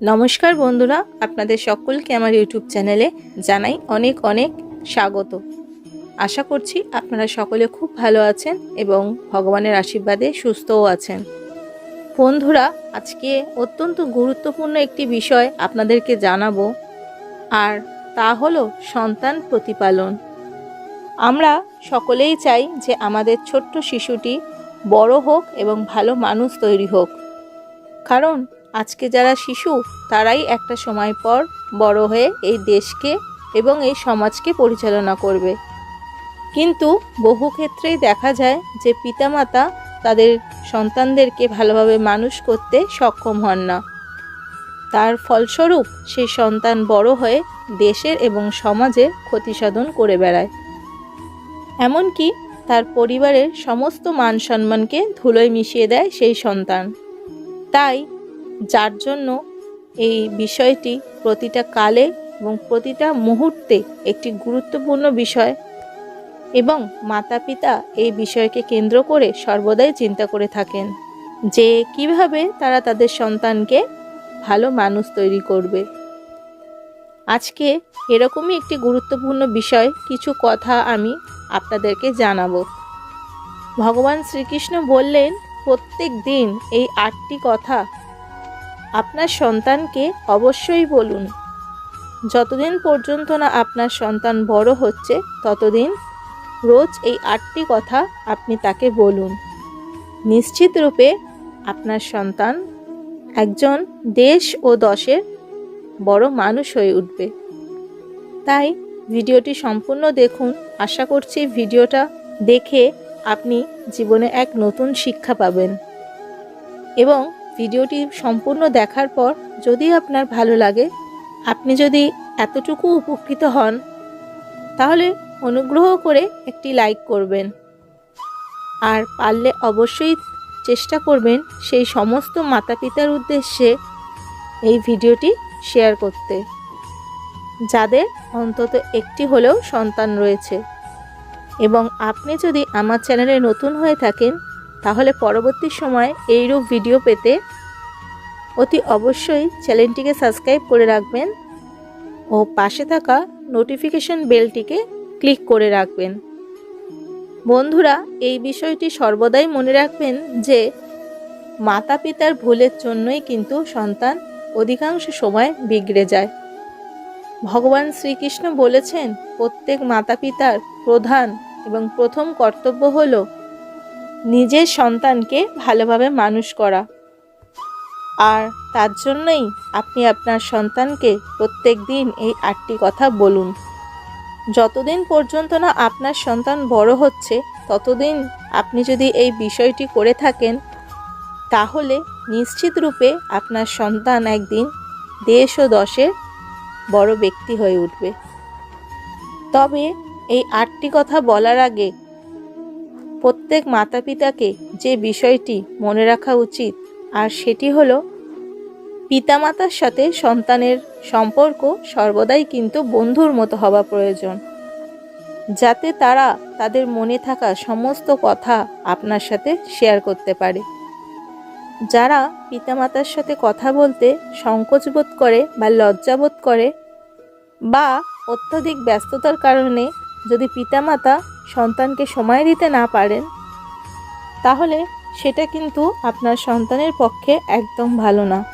নমস্কার বন্ধুরা, আপনাদের সকলকে আমার ইউটিউব চ্যানেলে জানাই অনেক অনেক স্বাগত। আশা করছি আপনারা সকলে খুব ভালো আছেন এবং ভগবানের আশীর্বাদে সুস্থও আছেন। বন্ধুরা, আজকে অত্যন্ত গুরুত্বপূর্ণ একটি বিষয় আপনাদেরকে জানাব, আর তা হলো সন্তান প্রতিপালন। আমরা সকলেই চাই যে আমাদের ছোট্ট শিশুটি বড় হোক এবং ভালো মানুষ তৈরি হোক। কারণ আজকে যারা শিশু, তারাই একটা সময় পর বড় হয়ে এই দেশকে এবং এই সমাজকে পরিচালনা করবে। কিন্তু বহু ক্ষেত্রেই দেখা যায় যে পিতামাতা তাদের সন্তানদেরকে ভালোভাবে মানুষ করতে সক্ষম হন না। তার ফলস্বরূপ সেই সন্তান বড় হয়ে দেশের এবং সমাজের ক্ষতিসাধন করে বেড়ায়। এমনকি তার পরিবারের সমস্ত মান সম্মানকে ধুলোয় মিশিয়ে দেয় সেই সন্তান। তাই যার জন্য এই বিষয়টি প্রতিটা কালে এবং প্রতিটা মুহূর্তে একটি গুরুত্বপূর্ণ বিষয় এবং মাতা পিতা এই বিষয়কে কেন্দ্র করে সর্বদাই চিন্তা করে থাকেন যে কীভাবে তারা তাদের সন্তানকে ভালো মানুষ তৈরি করবে। আজকে এরকমই একটি গুরুত্বপূর্ণ বিষয় কিছু কথা আমি আপনাদেরকে জানাব। ভগবান শ্রীকৃষ্ণ বললেন, প্রত্যেক দিন এই আটটি কথা আপনার সন্তানকে অবশ্যই বলুন। যতদিন পর্যন্ত না আপনার সন্তান বড় হচ্ছে, ততদিন রোজ এই আটটি কথা আপনি তাকে বলুন। নিশ্চিত রূপে আপনার সন্তান একজন দেশ ও দশের বড় মানুষ হয়ে উঠবে। তাই ভিডিওটি সম্পূর্ণ দেখুন। আশা করছি ভিডিওটা দেখে আপনি জীবনে এক নতুন শিক্ষা পাবেন। এবং ভিডিওটি সম্পূর্ণ দেখার পর যদি আপনার ভালো লাগে, আপনি যদি এতটুকু উপকৃত হন, তাহলে অনুগ্রহ করে একটি লাইক করবেন। আর পারলে অবশ্যই চেষ্টা করবেন সেই সমস্ত মাতা পিতার উদ্দেশ্যে এই ভিডিওটি শেয়ার করতে। যাদের অন্তত একটি হলেও সন্তান রয়েছে। এবং আপনি যদি আমার চ্যানেলে নতুন হয়ে থাকেন তাহলে পরবর্তী সময় এইরূপ ভিডিও পেতে অতি অবশ্যই চ্যানেলটিকে সাবস্ক্রাইব করে রাখবেন ও পাশে থাকা নোটিফিকেশন বেলটিকে ক্লিক করে রাখবেন। বন্ধুরা, এই বিষয়টি সর্বদাই মনে রাখবেন যে মাতা পিতার ভুলের জন্যই কিন্তু সন্তান অধিকাংশ সময় বিগড়ে যায়। ভগবান শ্রীকৃষ্ণ বলেছেন, প্রত্যেক মাতা পিতার প্রধান এবং প্রথম কর্তব্য হল নিজের সন্তানকে ভালোভাবে মানুষ করা। আর তার জন্যই আপনি আপনার সন্তানকে প্রত্যেক দিন এই আটটি কথা বলুন। যতদিন পর্যন্ত না আপনার সন্তান বড় হচ্ছে, ততদিন আপনি যদি এই বিষয়টি করে থাকেন, তাহলে নিশ্চিত রূপে আপনার সন্তান একদিন দেশ ও দশের বড় ব্যক্তি হয়ে উঠবে। তবে এই আটটি কথা বলার আগে প্রত্যেক মাতা পিতাকে যে বিষয়টি মনে রাখা উচিত, আর সেটি হলো, পিতামাতার সাথে সন্তানের সম্পর্ক সর্বদাই কিন্তু বন্ধুর মতো হওয়া প্রয়োজন। যাতে তারা তাদের মনে থাকা সমস্ত কথা আপনার সাথে শেয়ার করতে পারে। যারা পিতামাতার সাথে কথা বলতে সংকোচ বোধ করে বা লজ্জাবোধ করে বা অত্যধিক ব্যস্ততার কারণে যদি পিতামাতা সন্তানকে সময় দিতে না পারেন, তাহলে সেটা কিন্তু আপনার সন্তানের পক্ষে একদম ভালো না।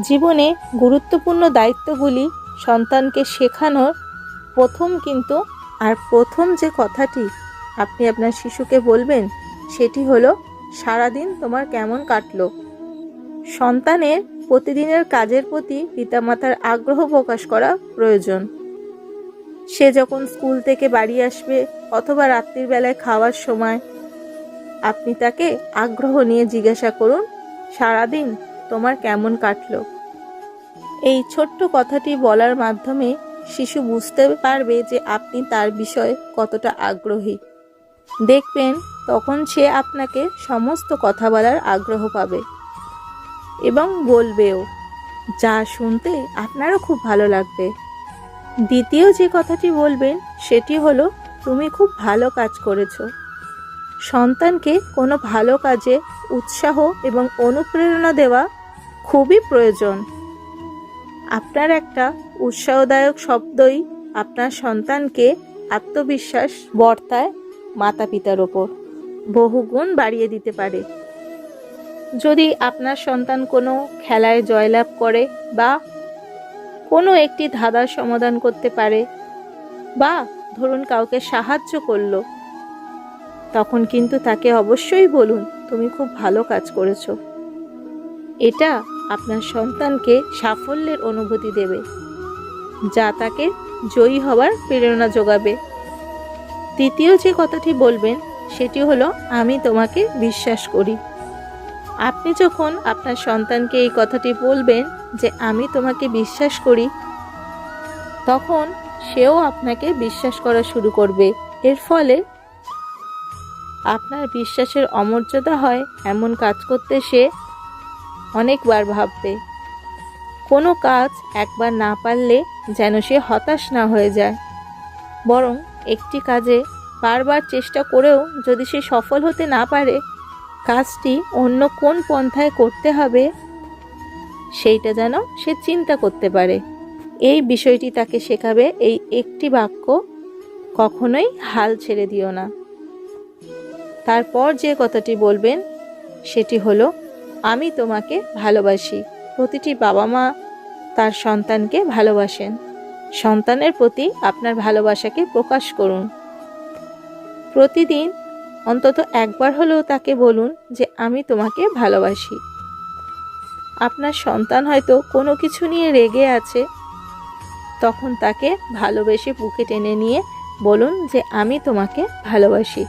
জীবনে গুরুত্বপূর্ণ দায়িত্বগুলি সন্তানকে শেখানোর প্রথম কিন্তু, আর প্রথম যে কথাটি আপনি আপনার শিশুকে বলবেন, সেটি হলো, সারাদিন তোমার কেমন কাটলো? সন্তানের প্রতিদিনের কাজের প্রতি পিতামাতার আগ্রহ প্রকাশ করা প্রয়োজন। সে যখন স্কুল থেকে বাড়ি আসবে অথবা রাত্রির বেলায় খাওয়ার সময়, আপনি তাকে আগ্রহ নিয়ে জিজ্ঞাসা করুন, সারাদিন তোমার কেমন কাটলো? এই ছোট্ট কথাটি বলার মাধ্যমে শিশু বুঝতে পারবে যে আপনি তার বিষয়ে কতটা আগ্রহী। দেখবেন তখন সে আপনাকে সমস্ত কথা বলার আগ্রহ পাবে এবং বলবেও, যা শুনতে আপনারও খুব ভালো লাগবে। দ্বিতীয় যে কথাটি বলবেন, সেটি হলো, তুমি খুব ভালো কাজ করেছ। সন্তানকে কোনো ভালো কাজে উৎসাহ এবং অনুপ্রেরণা দেওয়া খুবই প্রয়োজন। আপনার একটা উৎসাহদায়ক শব্দই আপনার সন্তানকে আত্মবিশ্বাস বর্তায় মাতা পিতার ওপর বহুগুণ বাড়িয়ে দিতে পারে। যদি আপনার সন্তান কোনো খেলায় জয়লাভ করে বা কোনো একটি ধাঁধার সমাধান করতে পারে। বা ধরুন কাউকে সাহায্য করল। তখন কিন্তু তাকে অবশ্যই বলুন, তুমি খুব ভালো কাজ করেছ। এটা আপনার সন্তানকে সাফল্যের অনুভূতি দেবে, যা তাকে জয়ী হওয়ার প্রেরণা যোগাবে। তৃতীয় যে কথাটি বলবেন, সেটি হলো, আমি তোমাকে বিশ্বাস করি। আপনি যখন আপনার সন্তানকে এই কথাটি বলবেন যে আমি তোমাকে বিশ্বাস করি। তখন সেও আপনাকে বিশ্বাস করা শুরু করবে। এর ফলে আপনার বিশ্বাসের অমর্যাদা হয় এমন কাজ করতে সে অনেকবার ভাববে। কোনো কাজ একবার না পারলে যেন সে হতাশ না হয়ে যায়। বরং একটি কাজে বারবার চেষ্টা করেও যদি সে সফল হতে না পারে, কাজটি অন্য কোন পন্থায় করতে হবে সেইটা যেন সে চিন্তা করতে পারে। এই বিষয়টি তাকে শেখাবে এই একটি বাক্য, কখনোই হাল ছেড়ে দিও না। তারপর যে কথাটি বলবেন, সেটি হলো, আমি তোমাকে ভালোবাসি। প্রতিটি বাবা মা তার সন্তানকে ভালোবাসেন। সন্তানের প্রতি আপনার ভালোবাসাকে প্রকাশ করুন। প্রতিদিন অন্তত একবার হলেও তাকে বলুন যে, আমি তোমাকে ভালোবাসি। আপনার সন্তান হয়তো কোনো কিছু নিয়ে রেগে আছে। তখন তাকে ভালোবেসে বুকে টেনে নিয়ে বলুন যে, আমি তোমাকে ভালোবাসি।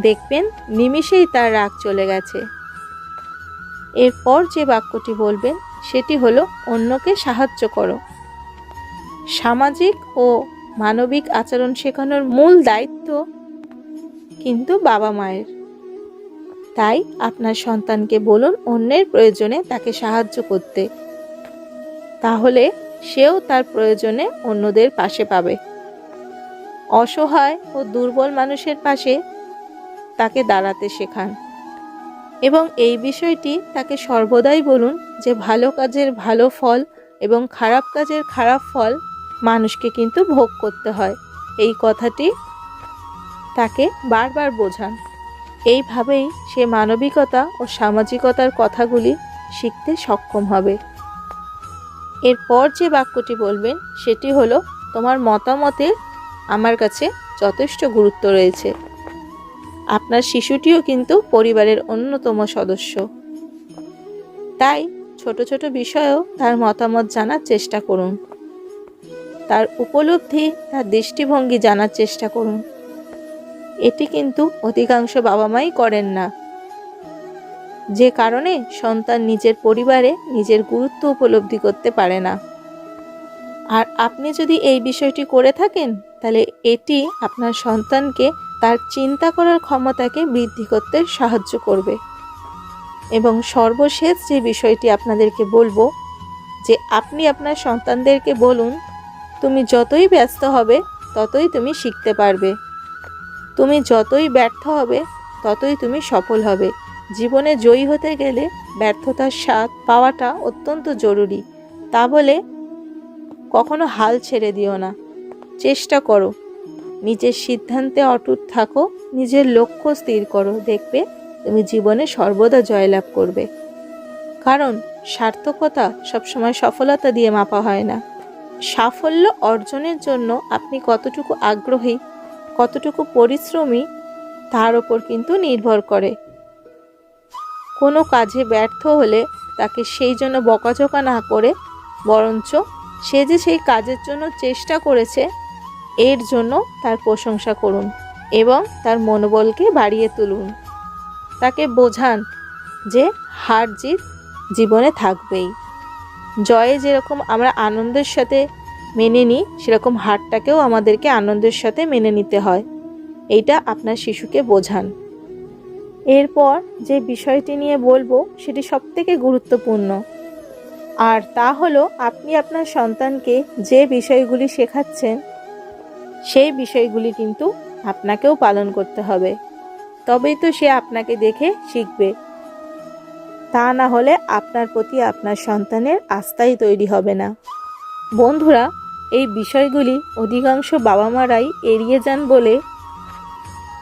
দেখবেন নিমিষেই তার রাগ চলে গেছে। এরপর যে বাক্যটি বলবেন, সেটি হলো, অন্যকে সাহায্য করো। সামাজিক ও মানবিক আচরণ শেখানোর মূল দায়িত্ব কিন্তু বাবা মায়ের তাই আপনার সন্তানকে বলুন অন্যের প্রয়োজনে তাকে সাহায্য করতে। তাহলে সেও তার প্রয়োজনে অন্যদের পাশে পাবে। অসহায় ও দুর্বল মানুষের পাশে তাকে দাঁড়াতে শেখান। এবং এই বিষয়টি তাকে সর্বদাই বলুন যে ভালো কাজের ভালো ফল এবং খারাপ কাজের খারাপ ফল মানুষকে কিন্তু ভোগ করতে হয়। এই কথাটি তাকে বারবার বোঝান। এইভাবেই সে মানবিকতা ও সামাজিকতার কথাগুলি শিখতে সক্ষম হবে। এরপর যে বাক্যটি বলবেন, সেটি হলো, তোমার মতামতের আমার কাছে যথেষ্ট গুরুত্ব রয়েছে। আপনার শিশুটিও কিন্তু পরিবারের অন্যতম সদস্য। তাই ছোট ছোট বিষয়েও তার মতামত জানার চেষ্টা করুন। তার উপলব্ধি, তার দৃষ্টিভঙ্গি জানার চেষ্টা করুন। এটি কিন্তু অধিকাংশ বাবা মাই করেন না। যে কারণে সন্তান নিজের পরিবারে নিজের গুরুত্ব উপলব্ধি করতে পারে না। আর আপনি যদি এই বিষয়টি করে থাকেন, তাহলে এটি আপনার সন্তানকে তার চিন্তা করার ক্ষমতাকে বৃদ্ধি করতে সাহায্য করবে। এবং সর্বশেষ যে বিষয়টি আপনাদেরকে বলব, যে আপনি আপনার সন্তানদেরকে বলুন, তুমি যতই ব্যস্ত হবে, ততই তুমি শিখতে পারবে। তুমি যতই ব্যর্থ হবে, ততই তুমি সফল হবে। জীবনে জয়ী হতে গেলে ব্যর্থতার স্বাদ পাওয়াটা অত্যন্ত জরুরি। তা বলে কখনো হাল ছেড়ে দিও না। চেষ্টা করো। নিজের সিদ্ধান্তে অটুট থাকো, নিজের লক্ষ্য স্থির করো। দেখবে তুমি জীবনে সর্বদা জয়লাভ করবে। কারণ সার্থকতা সবসময় সফলতা দিয়ে মাপা হয় না। সাফল্য অর্জনের জন্য আপনি কতটুকু আগ্রহী কতটুকু পরিশ্রমী, তার ওপর কিন্তু নির্ভর করে। কোনো কাজে ব্যর্থ হলে তাকে সেই জন্য বকাঝোকা না করে, বরঞ্চ সে যে সেই কাজের জন্য চেষ্টা করেছে, এর জন্য তার প্রশংসা করুন এবং তার মনোবলকে বাড়িয়ে তুলুন। তাকে বোঝান যে হার জিত জীবনে থাকবেই। জয়ে যেরকম আমরা আনন্দের সাথে মেনে নিই সেরকম হারটাকেও আমাদেরকে আনন্দের সাথে মেনে নিতে হয়। এইটা আপনার শিশুকে বোঝান। এরপর যে বিষয়টি নিয়ে বলব, সেটি সবথেকে গুরুত্বপূর্ণ। আর তা হলো, আপনি আপনার সন্তানকে যে বিষয়গুলি শেখাচ্ছেন, সেই বিষয়গুলি কিন্তু আপনাকেও পালন করতে হবে। তবেই তো সে আপনাকে দেখে শিখবে। তা না হলে আপনার প্রতি আপনার সন্তানের আস্থাই তৈরি হবে না। বন্ধুরা এই বিষয়গুলি অধিকাংশ বাবা মারাই এড়িয়ে যান বলে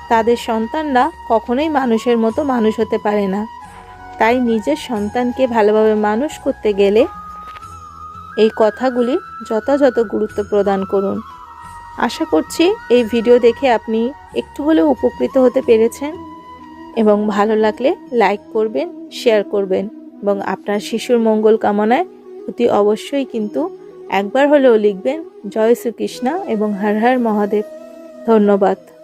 তাদের সন্তানরা কখনোই মানুষের মতো মানুষ হতে পারে না। তাই নিজের সন্তানকে ভালোভাবে মানুষ করতে গেলে এই কথাগুলি যথাযথ গুরুত্ব প্রদান করুন। আশা করছি এই ভিডিও দেখে আপনি একটু হলেও উপকৃত হতে পেরেছেন এবং ভালো লাগলে লাইক করবেন, শেয়ার করবেন এবং আপনার শিশুর মঙ্গল কামনায় অতি অবশ্যই কিন্তু একবার হলেও লিখবেন জয় শ্রীকৃষ্ণা এবং হর হর মহাদেব। ধন্যবাদ।